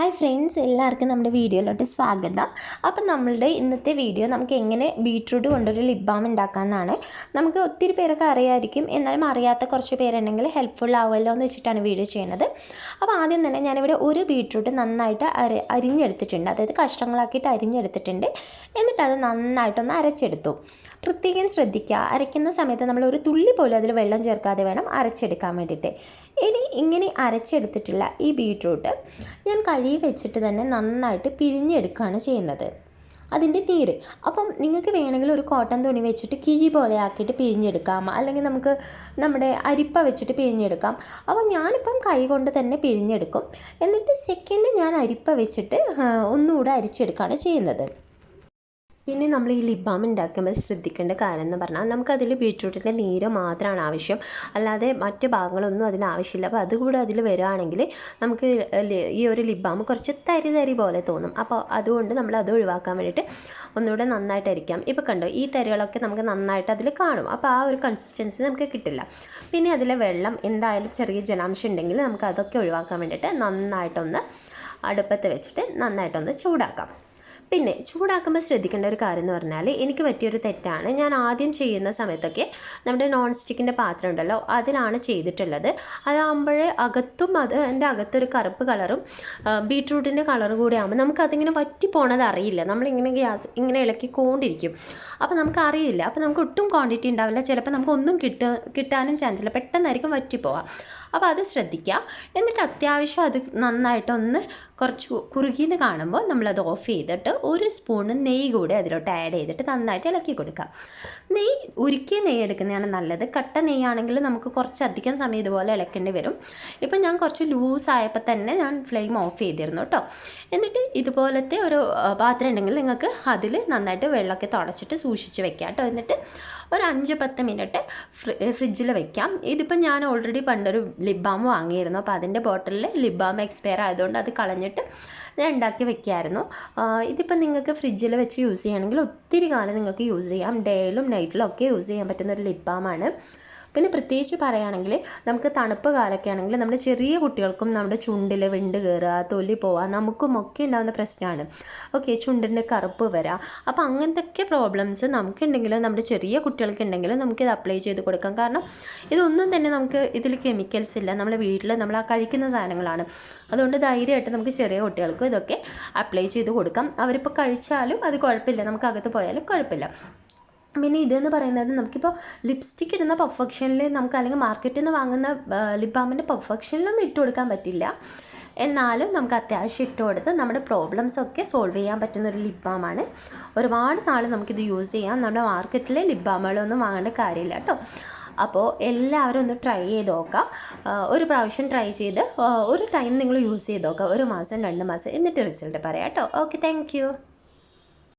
Hi friends എല്ലാവർക്കും നമ്മുടെ വീഡിയോയിലോട്ട് സ്വാഗതം. അപ്പം നമ്മളുടെ ഇന്നത്തെ വീഡിയോ നമുക്ക് എങ്ങനെ ബീട്രൂട്ട് കൊണ്ടൊരു ലിപ് ബാം ഉണ്ടാക്കാമെന്നാണ്. നമുക്ക് ഒത്തിരി പേരൊക്കെ അറിയാമായിരിക്കും എന്നാലും അറിയാത്ത കുറച്ച് പേരുണ്ടെങ്കിൽ ഹെൽപ്ഫുൾ ആവുമല്ലോ എന്ന് വെച്ചിട്ടാണ് വീഡിയോ ചെയ്യുന്നത്. അപ്പോൾ ആദ്യം തന്നെ ഞാനിവിടെ ഒരു ബീട്രൂട്ട് നന്നായിട്ട് അര അരിഞ്ഞെടുത്തിട്ടുണ്ട്. അതായത് കഷ്ണങ്ങളാക്കിയിട്ട് അരിഞ്ഞെടുത്തിട്ടുണ്ട്. എന്നിട്ട് അത് നന്നായിട്ടൊന്ന് അരച്ചെടുത്തു. പ്രത്യേകം ശ്രദ്ധിക്കുക. അരയ്ക്കുന്ന സമയത്ത് നമ്മൾ ഒരു തുള്ളി പോലും അതിൽ വെള്ളം ചേർക്കാതെ വേണം അരച്ചെടുക്കാൻ വേണ്ടിയിട്ട്. ഇനി ഇങ്ങനെ അരച്ചെടുത്തിട്ടുള്ള ഈ ബീട്രൂട്ട് ഞാൻ കഴുകി വെച്ചിട്ട് തന്നെ നന്നായിട്ട് പിഴിഞ്ഞെടുക്കുകയാണ് ചെയ്യുന്നത്. അതിന്റെ നീര്. അപ്പം നിങ്ങൾക്ക് വേണമെങ്കിൽ ഒരു കോട്ടൺ തുണി വെച്ചിട്ട് കിഴി പോലെ ആക്കിയിട്ട് പിഴിഞ്ഞെടുക്കാം. അല്ലെങ്കിൽ നമുക്ക് നമ്മുടെ അരിപ്പ വെച്ചിട്ട് പിഴിഞ്ഞെടുക്കാം. അപ്പോൾ ഞാനിപ്പം കൈ കൊണ്ട് തന്നെ പിഴിഞ്ഞെടുക്കും. എന്നിട്ട് സെക്കൻഡ് ഞാൻ അരിപ്പ വെച്ചിട്ട് ഒന്നുകൂടെ അരിച്ചെടുക്കുകയാണ് ചെയ്യുന്നത്. പിന്നെ നമ്മൾ ഈ ലിപ് ബാം ഉണ്ടാക്കുമ്പോൾ ശ്രദ്ധിക്കേണ്ട കാര്യം എന്ന് പറഞ്ഞാൽ നമുക്കതിൽ ബീട്രൂട്ടിന്റെ നീര് മാത്രമാണ് ആവശ്യം. അല്ലാതെ മറ്റ് ഭാഗങ്ങളൊന്നും അതിന് ആവശ്യമില്ല. അപ്പോൾ അതുകൂടെ അതിൽ വരികയാണെങ്കിൽ നമുക്ക് ഈ ഒരു ലിപ് ബാം കുറച്ച് തരി തരി പോലെ തോന്നും. അപ്പോൾ അതുകൊണ്ട് നമ്മൾ അത് ഒഴിവാക്കാൻ വേണ്ടിയിട്ട് ഒന്നുകൂടെ നന്നായിട്ട് അരിക്കാം ഇപ്പോൾ കണ്ടോ ഈ തരികളൊക്കെ നമുക്ക് നന്നായിട്ട് അതിൽ കാണും. അപ്പോൾ ആ ഒരു കൺസിസ്റ്റൻസി നമുക്ക് കിട്ടില്ല. പിന്നെ അതിലെ വെള്ളം എന്തായാലും ചെറിയ ജലാംശം ഉണ്ടെങ്കിൽ നമുക്ക് അതൊക്കെ ഒഴിവാക്കാൻ വേണ്ടിയിട്ട് നന്നായിട്ടൊന്ന് അടുപ്പത്ത് വെച്ചിട്ട് നന്നായിട്ടൊന്ന് ചൂടാക്കാം. പിന്നെ ചൂടാക്കുമ്പോൾ ശ്രദ്ധിക്കേണ്ട ഒരു കാര്യം എന്ന് പറഞ്ഞാൽ എനിക്ക് പറ്റിയൊരു തെറ്റാണ്. ഞാൻ ആദ്യം ചെയ്യുന്ന സമയത്തൊക്കെ നമ്മുടെ നോൺ സ്റ്റിക്കിന്റെ പാത്രം ഉണ്ടല്ലോ അതിലാണ് ചെയ്തിട്ടുള്ളത്. അതാകുമ്പോൾ അകത്തും അത് എന്റെ അകത്തൊരു കറുപ്പ് കളറും ബീട്രൂട്ടിന്റെ കളറും കൂടെ ആകുമ്പോൾ നമുക്കതിങ്ങനെ വറ്റി പോണത് അറിയില്ല. നമ്മളിങ്ങനെ ഗ്യാസ് ഇങ്ങനെ ഇളക്കി കൊണ്ടിരിക്കും. അപ്പോൾ നമുക്ക് അറിയില്ല. അപ്പോൾ നമുക്ക് ഒട്ടും ക്വാണ്ടിറ്റി ഉണ്ടാവില്ല. ചിലപ്പോൾ നമുക്ക് ഒന്നും കിട്ട കിട്ടാനും ചാൻസ് ഇല്ല. പെട്ടെന്നായിരിക്കും വറ്റിപ്പോവാം. അപ്പോൾ അത് ശ്രദ്ധിക്കുക. എന്നിട്ട് അത്യാവശ്യം അത് നന്നായിട്ടൊന്ന് കുറച്ച് കുറുകിയെന്ന് കാണുമ്പോൾ നമ്മളത് ഓഫ് ചെയ്തിട്ട് ഒരു സ്പൂണ് നെയ്യ് കൂടി അതിലോട്ട് ആഡ് ചെയ്തിട്ട് നന്നായിട്ട് ഇളക്കി കൊടുക്കുക. നെയ്യ് ഉരുക്കിയ നെയ്യ് എടുക്കുന്നതാണ് നല്ലത്. കട്ട നെയ്യാണെങ്കിൽ നമുക്ക് കുറച്ചധികം സമയം ഇതുപോലെ ഇളക്കേണ്ടി വരും. ഇപ്പം ഞാൻ കുറച്ച് ലൂസ് ആയപ്പോൾ തന്നെ ഞാൻ ഫ്ലെയിം ഓഫ് ചെയ്തിരുന്നു കേട്ടോ എന്നിട്ട് ഇതുപോലത്തെ ഒരു പാത്രം ഉണ്ടെങ്കിൽ നിങ്ങൾക്ക് അതിൽ നന്നായിട്ട് വെള്ളമൊക്കെ തുടച്ചിട്ട് സൂക്ഷിച്ച് വെക്കാം കേട്ടോ എന്നിട്ട് ഒരു അഞ്ച് പത്ത് മിനിറ്റ് ഫ്രിഡ്ജിൽ വെക്കാം. ഇതിപ്പോൾ ഞാൻ ഓൾറെഡി പണ്ടൊരു ലിപ് ബാം വാങ്ങിയിരുന്നു. അപ്പോൾ അതിന്റെ ബോട്ടിലിൽ ലിപ് ബാം എക്സ്പയർ ആയതുകൊണ്ട് അത് കളഞ്ഞിട്ട് ഞാൻ ഉണ്ടാക്കി വെക്കായിരുന്നു. ഇതിപ്പോൾ നിങ്ങൾക്ക് ഫ്രിഡ്ജിൽ വെച്ച് യൂസ് ചെയ്യണമെങ്കിൽ ഒത്തിരി കാലം നിങ്ങൾക്ക് യൂസ് ചെയ്യാം. ഡേയിലും നൈറ്റിലും ഒക്കെ യൂസ് ചെയ്യാൻ പറ്റുന്ന ഒരു ലിപ് ബാമാണ് പിന്നെ പ്രത്യേകിച്ച് പറയുകയാണെങ്കിൽ നമുക്ക് തണുപ്പ് കാലമൊക്കെ ആണെങ്കിൽ നമ്മുടെ ചെറിയ കുട്ടികൾക്കും നമ്മുടെ ചുണ്ടിൽ വിണ്ട് കയറുക തൊലി പോവുക നമുക്കും ഒക്കെ ഉണ്ടാകുന്ന പ്രശ്നമാണ്. ഓക്കെ ചുണ്ടിന്റെ കറുപ്പ് വരിക അപ്പോൾ അങ്ങനത്തെ പ്രോബ്ലംസ് നമുക്കുണ്ടെങ്കിലും നമ്മുടെ ചെറിയ കുട്ടികൾക്ക് ഉണ്ടെങ്കിലും നമുക്കിത് അപ്ലൈ ചെയ്ത് കൊടുക്കാം. കാരണം ഇതൊന്നും തന്നെ നമുക്ക് ഇതിൽ കെമിക്കൽസ് ഇല്ല. നമ്മുടെ വീട്ടിൽ നമ്മൾ ആ കഴിക്കുന്ന സാധനങ്ങളാണ്. അതുകൊണ്ട് ധൈര്യമായിട്ട് നമുക്ക് ചെറിയ കുട്ടികൾക്കും ഇതൊക്കെ അപ്ലൈ ചെയ്ത് കൊടുക്കാം. അവരിപ്പോൾ കഴിച്ചാലും അത് കുഴപ്പമില്ല. നമുക്ക് അകത്ത് പോയാലും കുഴപ്പമില്ല. പിന്നെ ഇതെന്ന് പറയുന്നത് നമുക്കിപ്പോൾ ലിപ്സ്റ്റിക് ഇടുന്ന പെർഫെക്ഷനിൽ നമുക്ക് അല്ലെങ്കിൽ മാർക്കറ്റിൽ നിന്ന് വാങ്ങുന്ന ലിപ് ബാമിന്റെ പെർഫെക്ഷനിലൊന്നും ഇട്ട് കൊടുക്കാൻ പറ്റില്ല. എന്നാലും നമുക്ക് അത്യാവശ്യം ഇട്ട് കൊടുത്ത് നമ്മുടെ പ്രോബ്ലംസ് ഒക്കെ സോൾവ് ചെയ്യാൻ പറ്റുന്ന ഒരു ലിപ് ബാമാണ് ഒരുപാട് നാൾ നമുക്കിത് യൂസ് ചെയ്യാം. നമ്മുടെ മാർക്കറ്റിലെ ലിപ് ബാമുകളൊന്നും വാങ്ങേണ്ട കാര്യമില്ല കേട്ടോ അപ്പോൾ എല്ലാവരും ഒന്ന് ട്രൈ ചെയ്ത് നോക്കാം. ഒരു പ്രാവശ്യം ട്രൈ ചെയ്ത് ഒരു ടൈം നിങ്ങൾ യൂസ് ചെയ്ത് നോക്കാം. ഒരു മാസം രണ്ട് മാസം എന്നിട്ട് റിസൾട്ട് പറയാം കേട്ടോ ഓക്കെ താങ്ക്